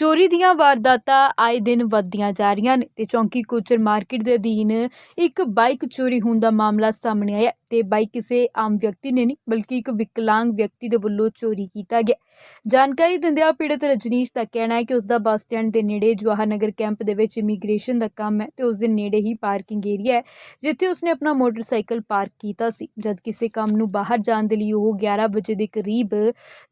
ਚੋਰੀ ਦੀਆਂ ਵਾਰਦਾਤਾਂ ਆਏ ਦਿਨ ਵੱਧਦੀਆਂ ਜਾ ਰਹੀਆਂ ਨੇ ਤੇ ਚੌਂਕੀ ਕੋਚਰ ਮਾਰਕੀਟ ਦੇ ਅਧੀਨ ਇੱਕ ਬਾਈਕ ਚੋਰੀ ਹੋਣ ਦਾ ਮਾਮਲਾ ਸਾਹਮਣੇ ਆਇਆ ਤੇ ਬਾਈਕ ਕਿਸੇ ਆਮ ਵਿਅਕਤੀ ਨੇ ਨਹੀਂ ਬਲਕਿ ਇੱਕ ਵਿਕਲਾਂਗ ਵਿਅਕਤੀ ਦੇ ਵੱਲੋਂ ਚੋਰੀ ਕੀਤਾ ਗਿਆ। ਜਾਣਕਾਰੀ ਦਿੰਦਿਆਂ ਪੀੜਤ ਰਜਨੀਸ਼ ਦਾ ਕਹਿਣਾ ਹੈ ਕਿ ਉਸ ਦਾ ਬੱਸ ਸਟੈਂਡ ਦੇ ਨੇੜੇ ਜਵਾਹਰ ਨਗਰ ਕੈਂਪ ਦੇ ਵਿੱਚ ਇਮੀਗ੍ਰੇਸ਼ਨ ਦਾ ਕੰਮ ਹੈ ਤੇ ਉਸ ਦੇ ਨੇੜੇ ਹੀ ਪਾਰਕਿੰਗ ਏਰੀਆ ਹੈ, ਜਿੱਥੇ ਉਸਨੇ ਆਪਣਾ ਮੋਟਰਸਾਈਕਲ ਪਾਰਕ ਕੀਤਾ ਸੀ। ਜਦ ਕਿਸੇ ਕੰਮ ਨੂੰ ਬਾਹਰ ਜਾਣ ਦੇ ਲਈ ਉਹ 11 ਵਜੇ ਦੇ ਕਰੀਬ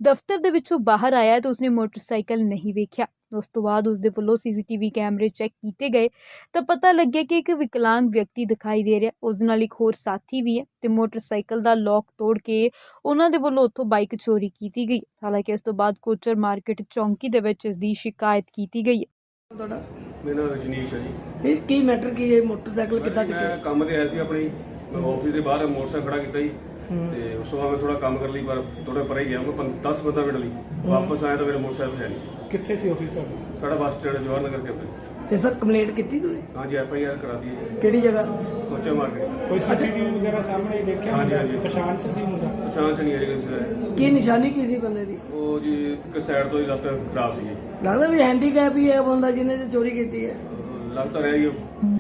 ਦਫ਼ਤਰ ਦੇ ਵਿੱਚੋਂ ਬਾਹਰ ਆਇਆ ਤਾਂ ਉਸਨੇ ਮੋਟਰਸਾਈਕਲ ਨਹੀਂ ਵੇਖਿਆ। ਉਸ ਤੋਂ ਬਾਅਦ ਉਸ ਦੇ ਵੱਲੋਂ ਸੀਸੀਟੀਵੀ ਕੈਮਰੇ ਚੈੱਕ ਕੀਤੇ ਗਏ। ਤਾਂ ਪਤਾ ਲੱਗਿਆ ਕਿ ਇੱਕ ਵਿਕਲਾਂਗ ਵਿਅਕਤੀ ਦਿਖਾਈ ਦੇ ਰਿਹਾ। ਉਸ ਨਾਲ ਇੱਕ ਹੋਰ ਸਾਥੀ ਵੀ ਹੈ ਤੇ ਮੋਟਰਸਾਈਕਲ ਦਾ ਲੋਕ ਤੋੜ ਕੇ ਉਹਨਾਂ ਦੇ ਵੱਲੋਂ ਉੱਥੋਂ ਬਾਈਕ ਚੋਰੀ ਕੀਤੀ ਗਈ। ਹਾਲਾਂਕਿ ਇਸ ਤੋਂ ਬਾਅਦ ਕੋਚਰ ਮਾਰਕੀਟ ਚੌਂਕੀ ਦੇ ਵਿੱਚ ਇਸ ਦੀ ਸ਼ਿਕਾਇਤ ਕੀਤੀ ਗਈ ਹੈ। ਤੁਹਾਡਾ? ਮੇਰਾ ਰਜਨੀਸ਼ ਹੈ ਜੀ। ਇਹ ਕੀ ਮੈਟਰ ਕੀ ਹੈ? ਮੋਟਰਸਾਈਕਲ ਕਿੱਦਾਂ ਮੈਂ ਚੱਕਿਆ? ਕੰਮ ਤੇ ਆਇਆ ਸੀ ਆਪਣੀ। ਆਫਿਸ ਦੇ ਬਾਹਰ ਮੋਟਰਸਾਈਕਲ ਖੜਾ ਕੀਤਾ ਜੀ। ਤੇ ਉਸ ਤੋਂ ਬਾਅਦ ਮੈਂ ਥੋੜਾ ਕੰਮ ਕਰ ਲਈ ਪਰ ਥੋੜਾ ਪਰੇ ਗਿਆ। ਮੈਂ 10 15 ਮਿੰਟ ਲਈ। ਵਾਪਸ ਆਇਆ ਤਾਂ ਮੇਰਾ ਮੋਟਰਸਾਈਕਲ ਹੈ ਨਹੀਂ। ਸੀ। ਕਿੱਥੇ ਸੀ ਆਫਿਸ ਤੁਹਾਡਾ? ਸਾਡਾ ਬੱਸ ਸਟੈਂਡ ਜਵਾਹਰ ਨਗਰ ਕੇ ਉੱਤੇ ਤੇ ਸਰ ਕੰਪਲੇਂਟ ਕੀਤੀ ਤੁਸੀਂ? ਹਾਂਜੀ ਐਫ ਆਈ ਆਰ ਕਰਾ ਜੀ ਕਿਹੜੀ ਜਗ੍ਹਾ? ਕੋਚਾ ਮਾਰਕੀਟ। ਕੋਈ ਸੀਸੀਟੀਵੀ ਵਗੈਰਾ ਸਾਹਮਣੇ ਦੇਖਿਆ ਹਾਂਜੀ, ਮੁੰਡਾ? ਹਾਂਜੀ। ਪਛਾਣ ਚ ਸੀ ਮੁੰਡਾ? ਪਛਾਣ ਚ ਨਹੀਂ ਆਈ ਕਿਸੇ ਦਾ ਕੀ ਨਿਸ਼ਾਨੀ ਕੀ ਸੀ ਬੰਦੇ ਦੀ? ਉਹ ਜੀ ਇੱਕ ਸਾਈਡ ਤੋਂ ਹੀ ਲੱਤ ਖਰਾਬ ਸੀ ਜੀ ਲੱਗਦਾ ਵੀ ਹੈਂਡੀਕੈਪ ਹੀ ਹੈ ਬੰਦਾ ਜਿਹਨੇ ਤੇ ਚੋਰੀ ਕੀਤੀ ਹੈ। ਲੱਗਦਾ ਰਿਹਾ ਜੀ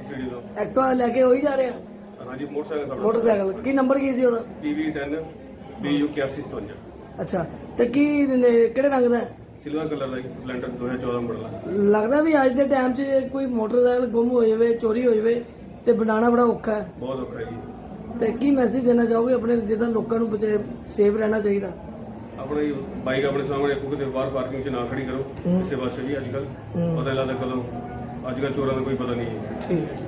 ਸੀਡੀ ਤੋਂ। ਐਕਟਵਾ ਲੈ ਕੇ ਹੋਈ ਜਾ ਰਿਹਾ। ਹਾਂਜੀ ਮੋਟਰਸਾਈਕਲ ਸਾਡਾ। ਮੋਟਰਸਾਈਕਲ। ਕੀ ਨੰਬਰ ਕੀ ਸੀ ਉਹਦਾ? ਪੀਵੀ 10 BU 8157 ਅੱਛਾ। ਤੇ ਕੀ ਨੇ- ਕਿਹੜੇ ਰੰਗ ਦਾ? ਹੈ? ਸਿਲਵਰ ਕਲਰ ਦਾ ਜੀ, ਸਪਲੈਂਡਰ 2014 ਮਾਡਲ ਆ ਲੱਗਦਾ ਵੀ ਅੱਜ ਦੇ ਟਾਈਮ 'ਚ ਜੇ ਕੋਈ ਮੋਟਰਸਾਈਕਲ ਗੁੰਮ ਹੋ ਜਾਵੇ ਚੋਰੀ ਹੋ ਜਾਵੇ ਤੇ ਬਣਾਉਣਾ ਬੜਾ ਔਖਾ ਹੈ। ਬਹੁਤ ਔਖਾ ਹੈ ਜੀ। ਤੇ ਕੀ ਮੈਸੇਜ ਦੇਣਾ ਚਾਹੋਗੇ ਆਪਣੇ ਜਿੱਦਾਂ ਲੋਕਾਂ ਨੂੰ ਬਚੇ ਸੇਫ ਰਹਿਣਾ ਚਾਹੀਦਾ? ਆਪਣੀ ਬਾਈਕ ਆਪਣੇ ਸਾਹਮਣੇ ਰੱਖੋ ਕਿਤੇ ਬਾਹਰ ਪਾਰਕਿੰਗ 'ਚ ਨਾ ਖੜੀ ਕਰੋ ਕਿਸੇ ਪਾਸੇ ਵੀ ਅੱਜ ਕੱਲ ਹੂੰ। ਪਤਾ ਲੱਗਦਾ ਕਦੋਂ ਅੱਜ ਕੱਲ ਚੋਰਾਂ ਦਾ ਕੋਈ ਪਤਾ ਨਹੀਂ ਹੈ। ਠੀਕ ਹੈ।